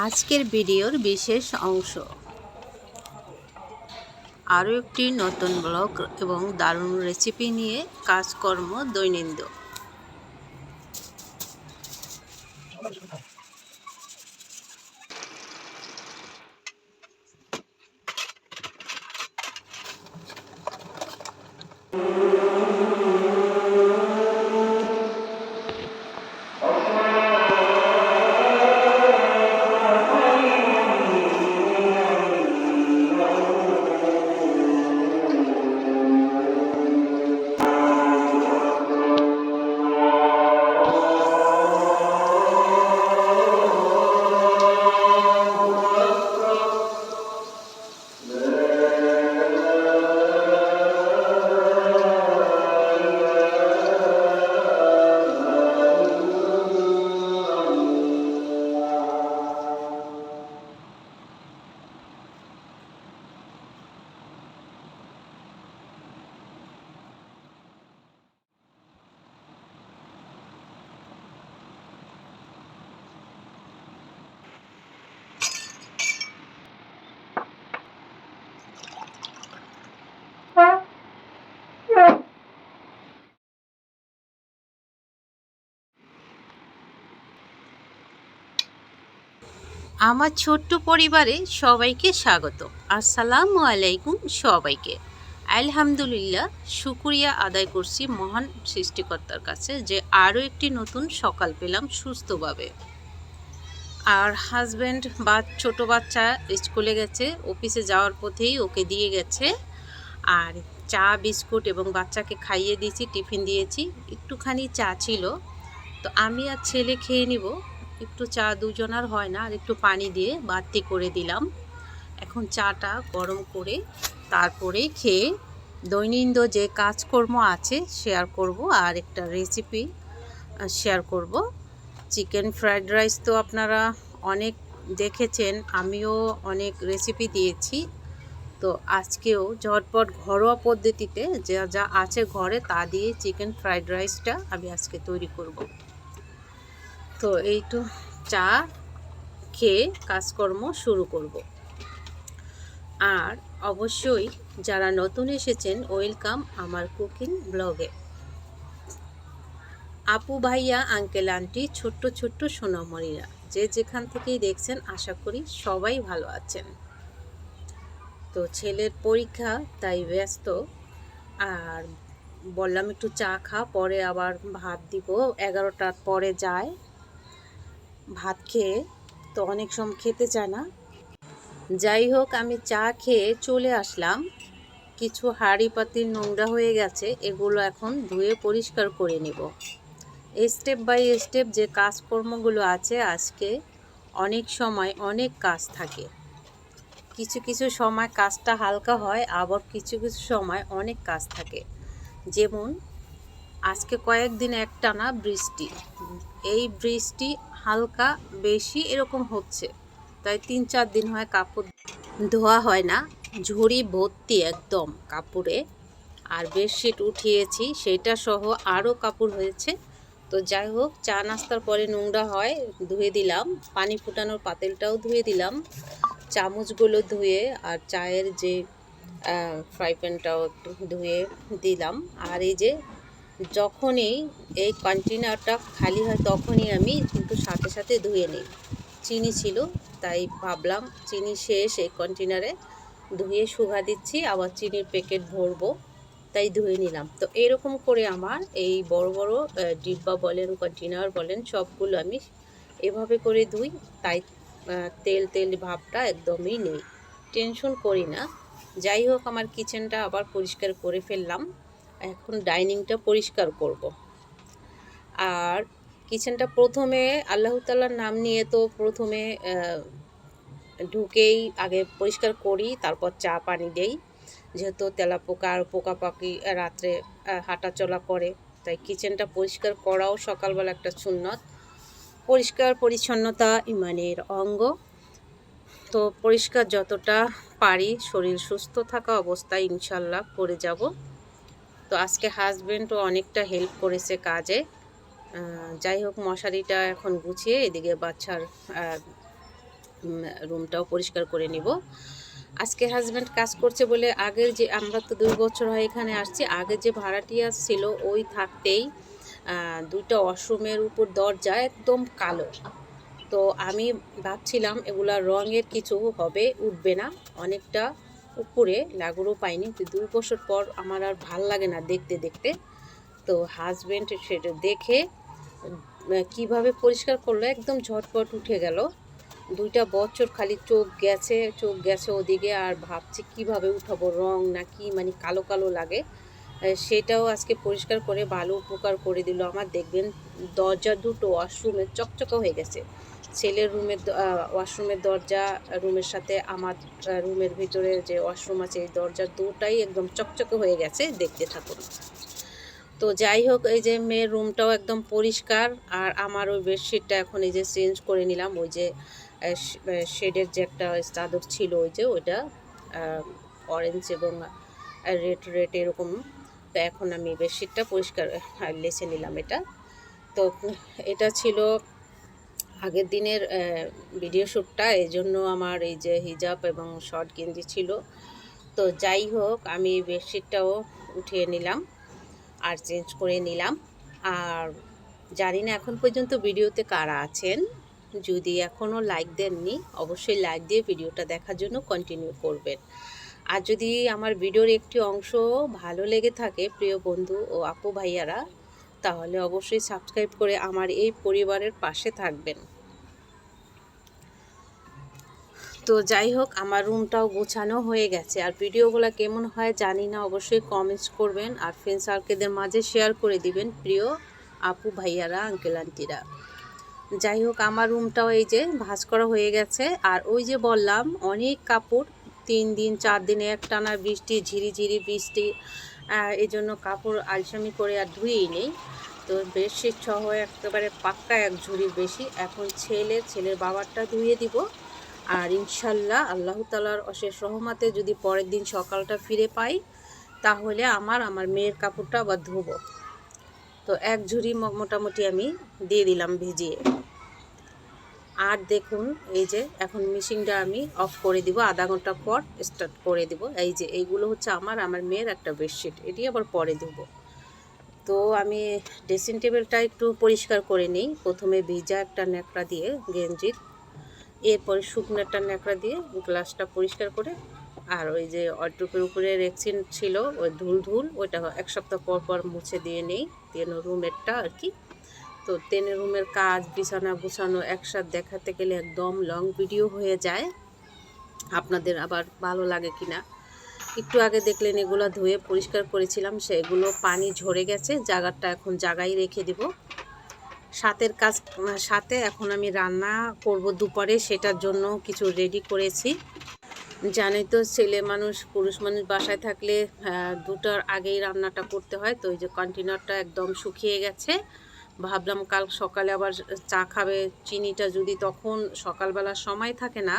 আজকের ভিডিওর বিশেষ অংশ। আরও একটি নতুন ব্লগ এবং দারুণ রেসিপি নিয়ে কাজকর্ম দৈনন্দিন। আমার ছোট্ট পরিবারে সবাইকে স্বাগত। আসসালামু আলাইকুম সবাইকে। আলহামদুলিল্লাহ, শুক্রিয়া আদায় করছি মহান সৃষ্টিকর্তার কাছে যে আরও একটি নতুন সকাল পেলাম সুস্থভাবে। আর হাজব্যান্ড বা ছোট বাচ্চা স্কুলে গেছে, অফিসে যাওয়ার পথেই ওকে দিয়ে গেছে। আর চা, বিস্কুট এবং বাচ্চাকে খাইয়ে দিয়েছি, টিফিন দিয়েছি। একটুখানি চা ছিল। তো আমি আর ছেলে খেয়ে নিব। একটু চা দুজনার হয় না, আর একটু পানি দিয়ে বাড়তি করে দিলাম। এখন চাটা গরম করে তারপরে খেয়ে দৈনন্দিন যে কাজকর্ম আছে শেয়ার করব, আর একটা রেসিপি শেয়ার করব। চিকেন ফ্রাইড রাইস তো আপনারা অনেক দেখেছেন, আমিও অনেক রেসিপি দিয়েছি। তো আজকেও ঝটপট ঘরোয়া পদ্ধতিতে যা যা আছে ঘরে তা দিয়ে চিকেন ফ্রাইড রাইসটা আমি আজকে তৈরি করব। তো এই তো চা খেয়ে কাজকর্ম শুরু করব। আর অবশ্যই যারা নতুন এসেছেন, ওয়েলকাম আমার কুকিং ব্লগে। আপু ভাইয়া, আঙ্কেল, আন্টি, ছোট্ট ছোট্ট সোনামণিরা, যে যেখান থেকেই দেখছেন, আশা করি সবাই ভালো আছেন। তো ছেলের পরীক্ষা, তাই ব্যস্ত। আর বললাম একটু চা খা, পরে আবার ভাত দিব। এগারোটার পরে যায়। ভাত খেয়ে তো অনেক সময় খেতে চায় না। যাই হোক, আমি চা খেয়ে চলে আসলাম। কিছু হাঁড়ি পাতিল নোংরা হয়ে গেছে, এগুলো এখন ধুয়ে পরিষ্কার করে নিব। স্টেপ বাই স্টেপ যে কাজকর্মগুলো আছে, আজকে অনেক সময় অনেক কাজ থাকে। কিছু কিছু সময় কাজটা হালকা হয়, আবার কিছু কিছু সময় অনেক কাজ থাকে। যেমন, আজকে কয়েকদিন একটানা বৃষ্টি। এই বৃষ্টি হালকা, বেশি এরকম হচ্ছে। তাই তিন, চার দিন হয় কাপড় ধোয়া হয় না। ঝুড়ি ভর্তি একদম কাপড়ে। আর বেডশিট উঠিয়েছি, সেটা সহ আরও কাপড় হয়েছে। তো যাই হোক, চা নাস্তার পরে নোংরা হয়, ধুয়ে দিলাম। পানি ফুটানোর পাতেলটাও ধুয়ে দিলাম। চামচগুলো ধুয়ে আর চায়ের যে ফ্রাই প্যানটাও একটু ধুয়ে দিলাম। আর এই যে যখনই এই কন্টেনারটা খালি হয় তখনই আমি কিন্তু সাথে সাথে ধুয়ে নিই। চিনি ছিল, তাই ভাবলাম চিনি শেষ এই কন্টেনারে ধুয়ে শুকা দিচ্ছি, আবার চিনির প্যাকেট ভরবো, তাই ধুয়ে নিলাম। তো এরকম করে আমার এই বড় বড় ডিব্বা বলেন কন্টেনার বলেন, সবগুলো আমি এভাবে করে ধুই, তাই তেল তেল ভাবটা একদমই নেই। টেনশন করি না। যাই হোক, আমার কিচেনটা আবার পরিষ্কার করে ফেললাম। এখন ডাইনিংটা পরিষ্কার করব। আর কিচেনটা প্রথমে আল্লাহ তাল্লার নাম নিয়ে তো প্রথমে ঢুকেই আগে পরিষ্কার করি, তারপর চা পানি দেই। যেহেতু তেলা পোকা আর পোকা পাখি রাত্রে হাঁটা চলা করে, তাই কিচেনটা পরিষ্কার করাও সকালবেলা একটা সুন্নত। পরিষ্কার পরিচ্ছন্নতা ইমানের অঙ্গ। তো পরিষ্কার যতটা পারি, শরীর সুস্থ থাকা অবস্থায় ইনশাল্লাহ করে যাব। তো আজকে হাজব্যান্ডও অনেকটা হেল্প করেছে কাজে। যাই হোক, মশারিটা এখন গুছিয়ে এদিকে বাচ্চার রুমটাও পরিষ্কার করে নিব। আজকে হাজব্যান্ড কাজ করছে বলে আগের যে, আমরা তো দুই বছর হয় এখানে আসছি, আগে যে ভাড়াটিয়া ছিল ওই থাকতেই দুইটা ওয়াশরুমের উপর দরজা একদম কালো। তো আমি ভাবছিলাম এগুলা রঙের কিছু হবে, উঠবে না। অনেকটা উপরে লাগুরও পাইনি তো দুই বছর পর আমার আর ভালো লাগে না দেখতে দেখতে। তো হাজবেন্ড সেটা দেখে কীভাবে পরিষ্কার করল, একদম ঝটপট উঠে গেল। দুইটা বছর খালি চোখ গেছে চোখ গেছে ওদিকে, আর ভাবছি কীভাবে উঠাবো, রং না কি মানে কালো কালো লাগে। সেটাও আজকে পরিষ্কার করে, ভালো উপকার করে দিল। আমার দেখবেন দরজা দুটো ওয়াশরুমের চকচকা হয়ে গেছে। ছেলের রুমের ওয়াশরুমের দরজা, রুমের সাথে আমার রুমের ভিতরে যে ওয়াশরুম আছে, এই দরজা দুটাই একদম চকচকে হয়ে গেছে দেখতে থাকুন। তো যাই হোক, এই যে মেয়ের রুমটাও একদম পরিষ্কার, আর আমার ওই বেডশিটটা এখন এই যে চেঞ্জ করে নিলাম, ওই যে শেডের যে একটা চাদর ছিল, ওই যে ওইটা অরেঞ্জ এবং রেড রেড এরকম। তো এখন আমি বেডশিটটা পরিষ্কার লেছে নিলাম এটা। তো এটা ছিল আগের দিনের ভিডিও শ্যুটটা এই জন্য আমার এই যে হিজাব এবং শর্ট গেঞ্জি ছিল। তো যাই হোক, আমি বেডশিটটাও উঠিয়ে নিলাম আর চেঞ্জ করে নিলাম। আর জানি না এখন পর্যন্ত ভিডিওতে কারা আছেন। যদি এখনও লাইক দেননি, অবশ্যই লাইক দিয়ে ভিডিওটা দেখার জন্য কন্টিনিউ করবেন। আর যদি আমার ভিডিওর একটি অংশ ভালো লেগে থাকে, প্রিয় বন্ধু ও আপু ভাইয়ারা তাহলে অবশ্যই সাবস্ক্রাইব করে আমার এই পরিবারের পাশে থাকবেন। তো যাই হোক, আমার রুমটাও গোছানো হয়ে গেছে। আর ভিডিওগুলো কেমন হয় জানি না, অবশ্যই কমেন্টস করবেন। আর ফ্রেন্ড সার্কেলদের মাঝে শেয়ার করে দিবেন, প্রিয় আপু, ভাইয়ারা আঙ্কেল আন্টিরা যাই হোক, আমার রুমটাও এই যে ভাঁজ করা হয়ে গেছে। আর ওই যে বললাম, অনেক কাপড়, তিন দিন, চার দিনে একটানা বৃষ্টি, ঝিরিঝিরি বৃষ্টি এই জন্য কাপড় আলসামি করে আর ধুয়েই নেই। তো বেডশিট সহ একেবারে পাক্কা এক ঝুড়ি বেশি। এখন ছেলে, ছেলের বাবারটা ধুয়ে দিব। আর ইনশাল্লাহ আল্লাহ তালার অশেষ রহমাতে যদি পরের দিন সকালটা ফিরে পাই, তাহলে আমার আমার মেয়ের কাপড়টা আবার ধুবো। তো এক ঝুড়ি মোটামুটি আমি দিয়ে দিলাম ভিজিয়ে। আর দেখুন, এই যে এখন মেশিনটা আমি অফ করে দিব, আধা ঘণ্টা পর স্টার্ট করে দিব। এই যে, এইগুলো হচ্ছে আমার আমার মেয়ের একটা বেডশিট এটি আবার পরে দেবো। তো আমি ড্রেসিং টেবিলটা একটু পরিষ্কার করে নিই। প্রথমে ভিজা একটা ন্যাকড়া দিয়ে, গেঞ্জির, এরপরে শুকনো একটা ন্যাকড়া দিয়ে গ্লাসটা পরিষ্কার করে, আর ওই যে অট্রুপের উপরে রেক্সিন ছিল, ওই ধুল ধুল ওইটা এক সপ্তাহ পর পর মুছে দিয়ে নেই। তেন রুমেরটা আর কি তো তেনে রুমের কাজ, বিছানা গুছানো একসাথে দেখাতে গেলে একদম লং ভিডিও হয়ে যায়। আপনাদের আবার ভালো লাগে কিনা? একটু আগে দেখলেন এগুলো ধুয়ে পরিষ্কার করেছিলাম, সেগুলো পানি ঝরে গেছে, জায়গাটা এখন জায়গায় রেখে দিব। সাতের কাজ, সাথে এখন আমি রান্না করব দুপুরে, সেটার জন্য কিছু রেডি করেছি। জানোই তো, ছেলে মানুষ, পুরুষ মানুষ বাসায় থাকলে দুটার আগেই রান্নাটা করতে হয়, তো ওই যে কন্টেনারটা একদম শুকিয়ে গেছে। ভাবলাম কাল সকালে আবার চা খাবে, চিনিটা যদি তখন সকালবেলার সময় থাকে না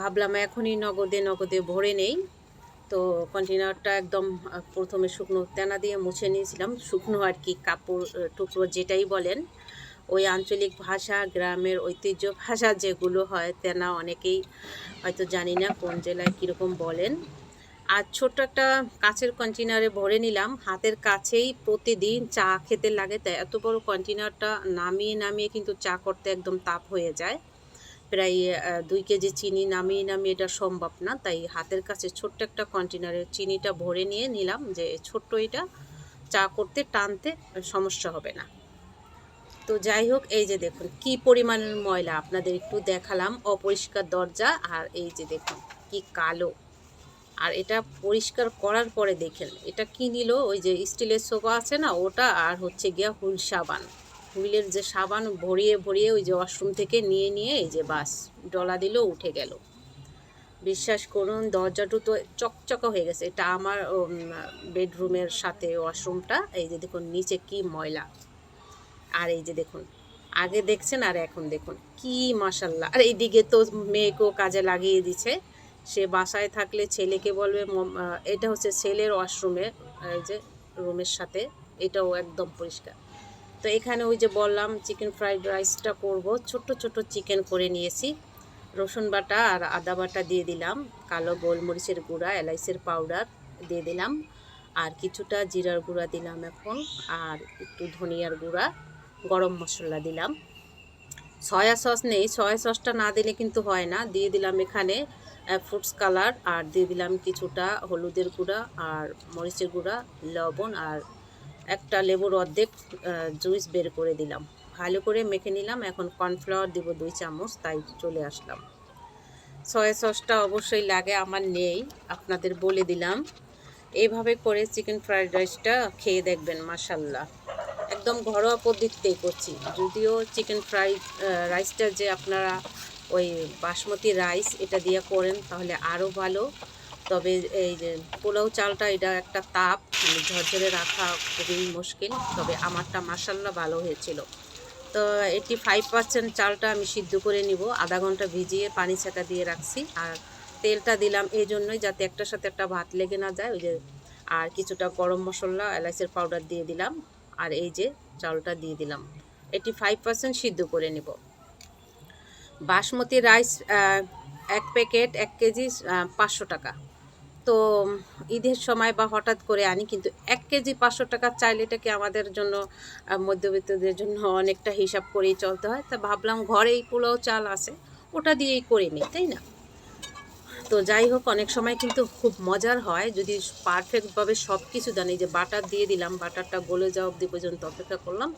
ভাবলাম এখনই নগদে নগদে ভরে নেই। তো কন্টেনারটা একদম প্রথমে শুকনো তেনা দিয়ে মুছে নিয়েছিলাম। শুকনো আর কি, কাপড় টুকরো যেটাই বলেন। ওই আঞ্চলিক ভাষা, গ্রামের ঐতিহ্য ভাষা যেগুলো হয়, তেনা অনেকেই হয়তো জানি না কোন জেলায় কীরকম বলেন। আর ছোট্ট একটা কাচের কন্টেনারে ভরে নিলাম। হাতের কাছেই প্রতিদিন চা খেতে লাগে, তাই এত বড় কন্টেনারটা নামিয়ে নামিয়ে কিন্তু চা করতে একদম তাপ হয়ে যায়। প্রায় দুই কেজি চিনি নামিয়ে নামিয়ে এটা সম্ভব না, তাই হাতের কাছে ছোট্ট একটা কন্টেনারে চিনিটা ভরে নিয়ে নিলাম যে ছোট্ট এটা চা করতে টানতে সমস্যা হবে না। তো যাই হোক, এই যে দেখুন কি পরিমাণের ময়লা, আপনাদের একটু দেখালাম। অপরিষ্কার দরজা আর এই যে দেখুন কি কালো। আর এটা পরিষ্কার করার পরে দেখেন, এটা কি নিল? ওই যে স্টিলের সোফা আছে না, ওটা আর হচ্ছে গিয়া হুইল সাবান। হুইলের যে সাবান ভরিয়ে ভরিয়ে ওই যে ওয়াশরুম থেকে নিয়ে নিয়ে এই যে বাস, ডলা দিল, উঠে গেল। বিশ্বাস করুন দরজাটা তো চকচকা হয়ে গেছে। এটা আমার বেডরুমের সাথে ওয়াশরুমটা, এই যে দেখুন, নিচে কি ময়লা। আর এই যে দেখুন, আগে দেখছেন আর এখন দেখুন, কি মাসাল্লাহ আর এইদিকে তো মেয়েকেও কাজে লাগিয়ে দিছে। সে বাসায় থাকলে ছেলেকে বলবে "মম, এটা হচ্ছে ছেলের ওয়াশরুমে এই যে রুমের সাথে এটাও একদম পরিষ্কার। তো এখানে ওই যে বললাম চিকেন ফ্রাইড রাইসটা করব। ছোট ছোট চিকেন করে নিয়েছি। রসুন বাটা আর আদা বাটা দিয়ে দিলাম কালো গোলমরিচের গুঁড়া এলাইচের পাউডার দিয়ে দিলাম আর কিছুটা জিরার গুঁড়া দিলাম এখন আর একটু ধনিয়ার গুঁড়া গরম মশলা দিলাম। সয়া সস নেই সয়া সসটা না দিলে কিন্তু হয় না দিয়ে দিলাম এখানে ফ্রুটস কালার আর দিয়ে দিলাম কিছুটা হলুদের গুঁড়া আর মরিচের গুঁড়া, লবণ আর একটা লেবুর অর্ধেক জুইস বের করে দিলাম। ভালো করে মেখে নিলাম। এখন কর্নফ্লাওয়ার দিব দুই চামচ, তাই চলে আসলাম। সয়া সসটা অবশ্যই লাগে, আমার নেই, আপনাদের বলে দিলাম। এইভাবে করে চিকেন ফ্রাইড রাইসটা খেয়ে দেখবেন মাসাল্লাহ একদম ঘরোয়া পদ্ধতিতেই করছি। যদিও চিকেন ফ্রাইড রাইসটা যে আপনারা ওই বাসমতি রাইস এটা দিয়ে করেন তাহলে আরও ভালো। তবে এই যে পোলাও চালটা এটা একটা তাপ মানে ঝরঝরে রাখা খুবই মুশকিল, তবে আমারটা মাসাল্লাহ ভালো হয়েছিল। তো এটি ফাইভ পার্সেন্ট চালটা আমি সিদ্ধ করে নিব, আধা ঘণ্টা ভিজিয়ে পানি ছাকা দিয়ে রাখছি। আর তেলটা দিলাম এই জন্যই যাতে একটার সাথে একটা ভাত লেগে না যায়, ওই যে আর কিছুটা গরম মশলা এলাচের পাউডার দিয়ে দিলাম। আর এই যে চালটা দিয়ে দিলাম। এটি ফাইভ পার্সেন্ট সিদ্ধ করে নেব। বাসমতি রাইস এক প্যাকেট এক কেজি পাঁচশো টাকা। তো, ঈদের সময় বা হঠাৎ করে আনি, কিন্তু এক কেজি পাঁচশো টাকার চাইল এটাকে আমাদের জন্য মধ্যবিত্তদের জন্য অনেকটা হিসাব করেই চলতে হয়। তা ভাবলাম ঘরেই পোলাও চাল আছে, ওটা দিয়েই করে নিই, তাই না? তো যাই হোক, অনেক সময় কিন্তু খুব মজার হয়। যদি পারফেক্টভাবে সব কিছু জানি, যে বাটার দিয়ে দিলাম, বাটারটা গলে যাওয়া অবধি পর্যন্ত অপেক্ষা করলাম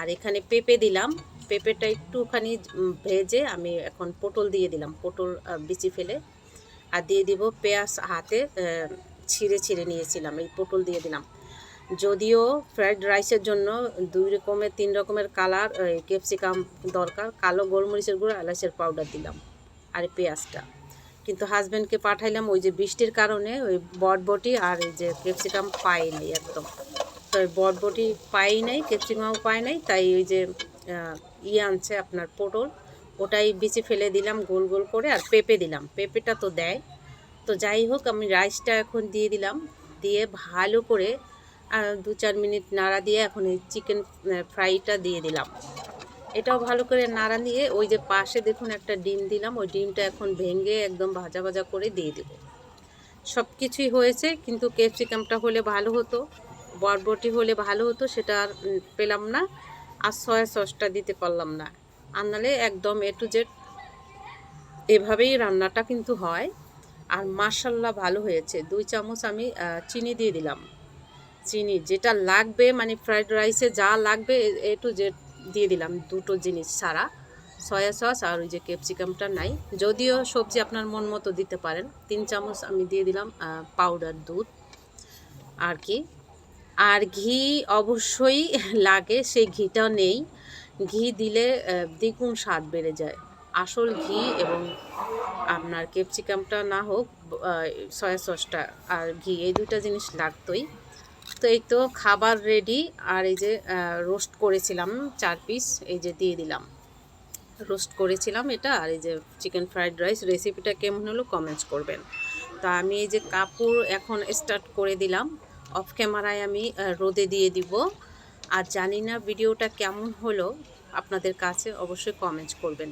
আর এখানে পেঁপে দিলাম। পেঁপেটা একটুখানি ভেজে আমি এখন পটল দিয়ে দিলাম। পটল বিচি ফেলে। আর দিয়ে দিব পেঁয়াজ হাতে ছিঁড়ে ছিঁড়ে নিয়েছিলাম। এই পটল দিয়ে দিলাম। যদিও ফ্রাইড রাইসের জন্য দুই রকমের, তিন রকমের কালার ক্যাপসিকাম দরকার। কালো গোলমরিচের গুঁড়ো, এলাচের পাউডার দিলাম। আর পেঁয়াজটা। কিন্তু হাজব্যান্ডকে পাঠাইলাম ওই যে বৃষ্টির কারণে, ওই বটবটি আর এই যে ক্যাপসিকাম পাই নাই একদম। তো বটবটি পাই নাই ক্যাপসিকামও পাই নাই, তাই ওই যে ইয়ে আনছে আপনার পটল। ওটাই বিচি ফেলে দিলাম, গোল গোল করে, আর পেঁপে দিলাম। পেঁপেটা তো দেয়। তো যাই হোক, আমি রাইসটা এখন দিয়ে দিলাম। দিয়ে ভালো করে দু চার মিনিট নাড়া দিয়ে এখন এই চিকেন ফ্রাইটা দিয়ে দিলাম। এটাও ভালো করে নাড়া দিয়ে ওই যে পাশে দেখুন একটা ডিম দিলাম, ওই ডিমটা এখন ভেঙে একদম ভাজা ভাজা করে দিয়ে দেবো। সব কিছুই হয়েছে, কিন্তু ক্যাপসিকামটা হলে ভালো হতো। বরবটি হলে ভালো হতো, সেটা আর পেলাম না। আর সয়া সসটা দিতে পারলাম না। আর নাহলে একদম এ টু জেড এভাবেই রান্নাটা কিন্তু হয়। আর মার্শাল্লাহ ভালো হয়েছে। দুই চামচ আমি চিনি দিয়ে দিলাম। চিনি যেটা লাগবে মানে ফ্রাইড রাইসে যা লাগবে, এ টু জেড দিয়ে দিলাম দুটো জিনিস ছাড়া। সয়া সস আর ওই যে ক্যাপসিকামটা নাই। যদিও সবজি আপনার মন মতো দিতে পারেন। তিন চামচ আমি দিয়ে দিলাম পাউডার দুধ। আর কি? আর ঘি অবশ্যই লাগে, সেই ঘিটা নেই। ঘি দিলে দ্বিগুণ স্বাদ বেড়ে যায়। আসল ঘি এবং আপনার ক্যাপসিকামটা না হোক সয়া সসটা আর ঘি, এই দুটা জিনিস লাগতোই। তো এই তো খাবার রেডি আর এই যে রোস্ট করেছিলাম চার পিস এই যে দিয়ে দিলাম। রোস্ট করেছিলাম এটা, আর এই যে চিকেন ফ্রাইড রাইস রেসিপিটা কেমন হলো কমেন্টস করবেন। তা আমি এই যে কাপড় এখন স্টার্ট করে দিলাম। অফ ক্যামেরায় আমি রোদে দিয়ে দিব। আর জানি না ভিডিওটা কেমন হলো, আপনাদের কাছে অবশ্যই কমেন্টস করবেন।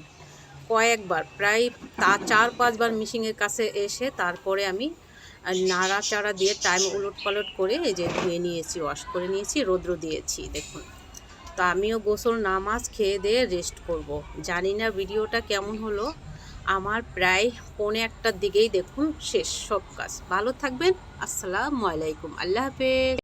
কয়েকবার, প্রায় তা চার পাঁচবার মিশিংয়ের কাছে এসে তারপরে আমি নাড়াচাড়া দিয়ে টাইম উলট পালট করে এই যে ধুয়ে নিয়েছি ওয়াশ করে নিয়েছি, রৌদ্র দিয়েছি, দেখুন। তো আমিও গোসল, নামাজ খেয়ে দিয়ে রেস্ট করব। জানি না ভিডিওটা কেমন হলো আমার প্রায় পৌনে একটার দিকেই দেখুন শেষ সব কাজ। ভালো থাকবেন, আসসালামু আলাইকুম, আল্লাহ হাফেজ।